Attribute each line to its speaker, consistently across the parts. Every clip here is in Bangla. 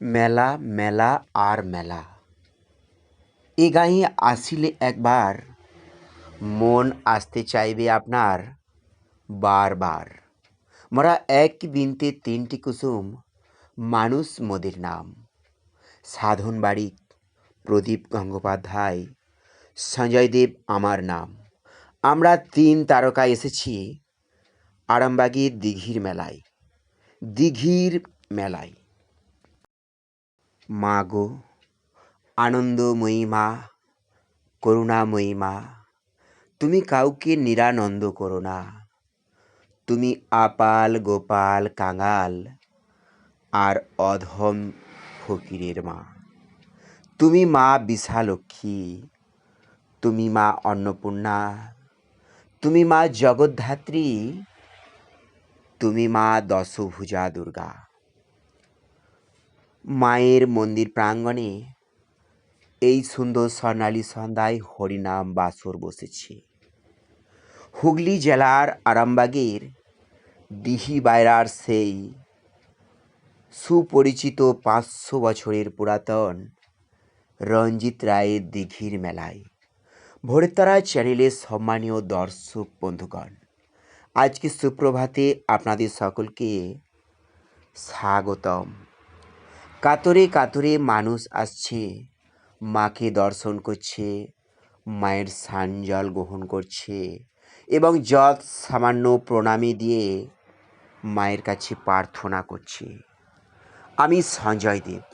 Speaker 1: মেলা মেলা আর মেলা। এ গাঁয়ে আসিলে একবার মন আসতে চাইবে আপনার বারবার। মোরা এক বিনতে তিনটি কুসুম, মানুষ মোদের নাম। সাধন বাড়ি প্রদীপ গঙ্গোপাধ্যায়, সঞ্জয় দেব আমার নাম। আমরা তিন তারকা এসেছি আরামবাগের দিঘির মেলায় দিঘির মেলায়। মা গো আনন্দময়ী মা করুণাময়ী মা তুমি কাউকে নিরানন্দ করো না। তুমি আপাল গোপাল কাঙাল আর অধম ফকিরের মা। তুমি মা বিশালক্ষী, তুমি মা অন্নপূর্ণা, তুমি মা জগদ্ধাত্রী, তুমি মা দশভুজা দুর্গা। মায়ের মন্দির প্রাঙ্গণে এই সুন্দর স্বর্ণালী সন্ধ্যায় হরিনাম বাসর বসেছে। হুগলি জেলার আরামবাগের দিহি বাইরার সেই সুপরিচিত পাঁচশো বছরের পুরাতন রঞ্জিত রায়ের দিঘির মেলায়। ভোরতারা চ্যানেলের সম্মানীয় দর্শক বন্ধুগণ, আজকে সুপ্রভাতে আপনাদের সকলকে স্বাগতম। কাতরে কাতরে মানুষ আসছে। মাকে দর্শন করছে, মায়ের সানজল গ্রহণ করছে এবং যত সামান্য প্রণামী দিয়ে মায়ের কাছে প্রার্থনা করছে। আমি সঞ্জয় দেব,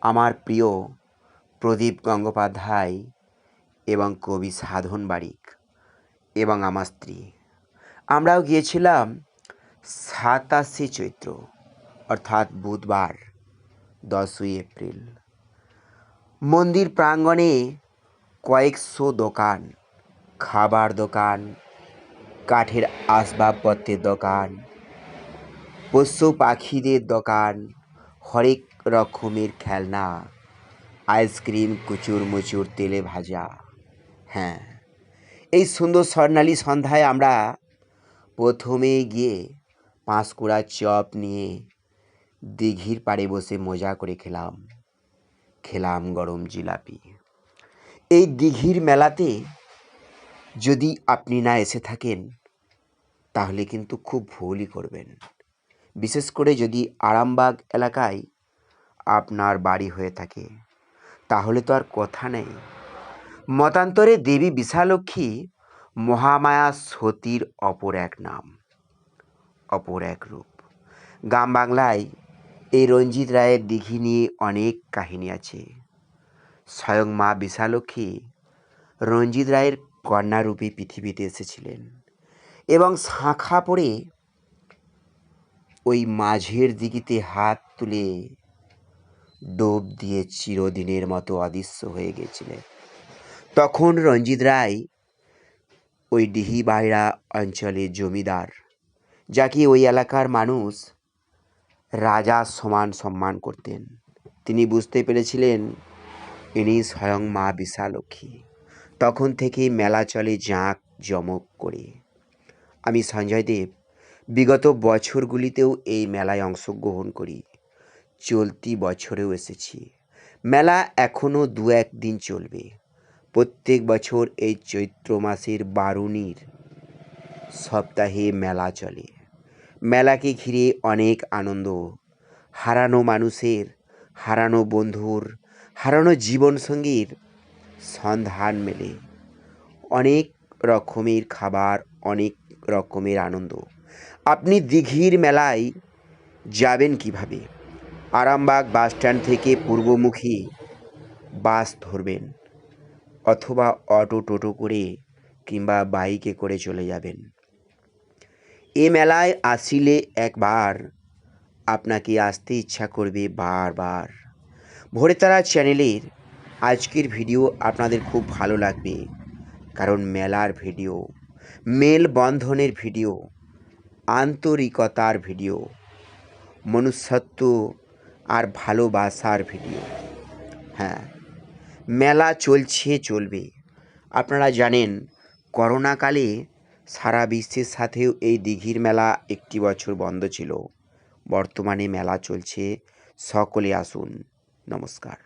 Speaker 1: আমার প্রিয় প্রদীপ গঙ্গোপাধ্যায় এবং কবি সাধন বারিক এবং আমার স্ত্রী। আমরাও গিয়েছিলাম সাতাশে চৈত্র, অর্থাৎ বুধবার। দশই এপ্রিল। মন্দির প্রাঙ্গণে কয়েকশো দোকান, খাবার দোকান, কাঠের আসবাবপত্রের দোকান, পশু পাখিদের দোকান, হরেক রকমের খেলনা, আইসক্রিম কুচুর মুচুর তেলে ভাজা। হ্যাঁ এই সুন্দর স্বর্ণালী সন্ধ্যায় আমরা প্রথমে গিয়ে পাঁশকুড়া চপ নিয়ে দিঘির পাড়ে বসে মজা করে খেলাম। খেলাম গরম জিলাপি। এই দিঘির মেলাতে যদি আপনি না এসে থাকেন, তাহলে কিন্তু খুব ভুলই করবেন। বিশেষ করে যদি আরামবাগ এলাকায় আপনার বাড়ি হয়ে থাকে, তাহলে তো আর কথা নেই। মতান্তরে দেবী বিশালক্ষী মহামায়া সতীর অপর এক নাম, অপর এক রূপ। গ্রাম বাংলায় এই রঞ্জিত রায়ের দিঘি নিয়ে অনেক কাহিনী আছে। স্বয়ং মা বিশালক্ষী রঞ্জিত রায়ের কন্যারূপে পৃথিবীতে এসেছিলেন এবং শাঁখা পড়ে ওই মাঝের দিঘিতে হাত তুলে ডোব দিয়ে চিরদিনের মতো অদৃশ্য হয়ে গেছিলেন। তখন রঞ্জিত রায় ওই ডিহি বাইরা অঞ্চলের জমিদার, যাকে ওই এলাকার মানুষ রাজা সমান সম্মান করতেন। তিনি বুঝতে পেরেছিলেন, ইনি স্বয়ং মা বিশালক্ষী। তখন থেকেই মেলা চলে জাঁক জমক করে। আমি সঞ্জয় দেব, বিগত বছরগুলিতেও এই মেলায় অংশগ্রহণ করি। চলতি বছরেও এসেছি। মেলা এখনও দু এক দিন চলবে। প্রত্যেক বছর এই চৈত্র মাসের বারুনির সপ্তাহে মেলা চলে। মেলাকে ঘিরে অনেক আনন্দ। হারানো মানুষের, হারানো বন্ধুর, হারানো জীবনসঙ্গীর সন্ধান মেলে। অনেক রকমের খাবার, অনেক রকমের আনন্দ। আপনি দিঘির মেলায় যাবেন কীভাবে? আরামবাগ বাস স্ট্যান্ড থেকে পূর্বমুখী বাস ধরবেন অথবা অটো টোটো করে কিংবা বাইকে করে চলে যাবেন। এ মেলায় আসিলে একবার। আপনাকে আসতে ইচ্ছা করবে বারবার। ভোরে তারা চ্যানেলের আজকের ভিডিও আপনাদের খুব ভালো লাগবে। কারণ মেলার ভিডিও, মেলবন্ধনের ভিডিও, আন্তরিকতার ভিডিও, মনুষ্যত্ব আর ভালোবাসার ভিডিও। হ্যাঁ মেলা চলছে চলবে। আপনারা জানেন, করোনাকালে সারা বিশ্বের সাথেও এই দিঘির মেলা একটি বছর বন্ধ ছিল। বর্তমানে মেলা চলছে। সকলে আসুন। নমস্কার।